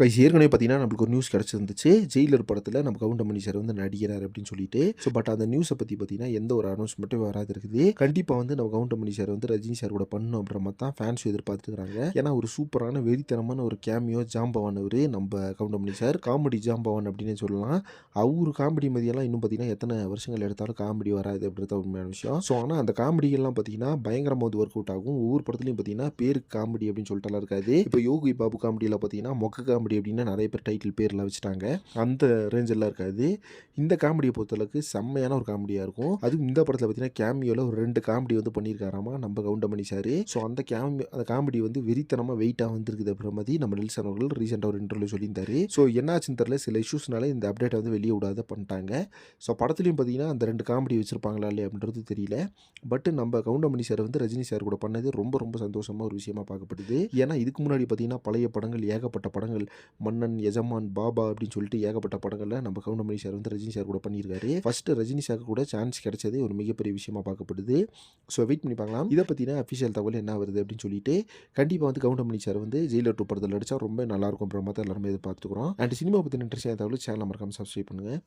Guys ஏற்கனவே பார்த்தீங்கன்னா நம்மளுக்கு ஒரு நியூஸ் கிடச்சிருந்துச்சு. ஜெயிலர் படத்தில் நம்ம கவுண்டமணி சார் வந்து நடிக்கிறார் அப்படின்னு சொல்லிட்டு. ஸோ பட் அந்த நியூஸை பற்றி பார்த்தீங்கன்னா எந்த ஒரு அனௌன்ஸ்மெண்ட்டும் வராது இருக்குது. கண்டிப்பாக வந்து நம்ம கவுண்டமணி சார் வந்து ரஜினி சார் கூட பண்ணணும் அப்படின்ற மாதிரி தான் ஃபேன்ஸ் எதிர்பார்த்துக்கிறாங்க ஏன்னா ஒரு சூப்பரான வெறித்தனமான ஒரு கேமியோ ஜாம்பவானவர் நம்ம கவுண்டமணி சார் காமெடி ஜாம்பவான் அப்படின்னு சொல்லலாம். அவர் காமெடி மதியெல்லாம் இன்னும் பார்த்தீங்கன்னா எத்தனை வருஷங்கள் எடுத்தாலும் காமெடி வராது அப்படின்றத உண்மையான விஷயம். ஸோ ஆனால் அந்த காமெடிகள்லாம் பார்த்தீங்கன்னா பயங்கரமாக வந்து ஒர்க் அவுட் ஆகும். ஒவ்வொரு படத்துலையும் பார்த்தீங்கன்னா பேருக்கு காமெடி அப்படின்னு சொல்லிட்டுலாம் இருக்காது. இப்போ யோகி பாபு காமெடியில் பார்த்தீங்கன்னா மொக்க காமெடி அப்படின்னு நிறைய பேர் டைட்டில் பேர்லாம் வச்சுட்டாங்க. அந்த ரேஞ்செல்லாம் இருக்காது. இந்த காமெடியை பொறுத்தளவுக்கு செம்மையான ஒரு காமெடியாக இருக்கும். அதுவும் இந்த படத்தில் பார்த்தீங்கன்னா கேமியோவில் ஒரு ரெண்டு காமெடி வந்து பண்ணியிருக்காராமா? நம்ம கவுண்டமணி சார் ஸோ அந்த கேமி அந்த காமெடி வந்து வெறித்தனமாக வெயிட்டாக வந்திருக்குது அப்படின்ற மாதிரி நம்ம நெல்சன் அவர்கள் ரீசெண்டாக ஒரு இன்டர்வியூ சொல்லியிருந்தாரு. ஸோ என்னாச்சுன்னு தெரில சில இஷ்யூஸ்னால இந்த அப்டேட்டை வந்து வெளியே விடாத பண்ணிட்டாங்க. ஸோ படத்துலையும் பார்த்தீங்கன்னா அந்த ரெண்டு காமெடி வச்சிருப்பாங்களா இல்லையா அப்படின்றது தெரியல. பட் நம்ம கவுண்டமணி சார் வந்து ரஜினி சார் கூட பண்ணது ரொம்ப ரொம்ப சந்தோஷமாக ஒரு விஷயமா பார்க்கப்படுது. ஏன்னா இதுக்கு முன்னாடி பார்த்தீங்கன்னா பழைய படங்கள் ஏகப்பட்ட படங்கள் மன்னன் எஜமான் பாபா அப்படின்னு சொல்லிட்டு ஏகப்பட்ட படங்களில் நம்ம கவுண்டமணி சார் வந்து ரஜினி சார் கூட பண்ணியிருக்காரு. ஃபர்ஸ்ட் ரஜினி சார் கூட சான்ஸ் கிடைச்சதே ஒரு மிகப்பெரிய விஷயமா பார்க்கப்படுது. ஸோ வெயிட் பண்ணி பார்க்கலாம். இதை பற்றின அஃபிஷியல் தகவல் என்ன வருது அப்படின்னு சொல்லிட்டு கண்டிப்பாக வந்து கவுண்டமணி சார் வந்து ஜெயிலர் டூ படத்தில் நடிச்சா ரொம்ப நல்லாயிருக்கும் இருக்கும் எல்லாருமே எதிர்பார்த்துக்கிறோம் அண்ட் சினிமா பற்றின இன்ட்ரெஸ்டான தகவல் சேனல் மறக்காமல் சப்ஸ்கிரைப் பண்ணுங்கள்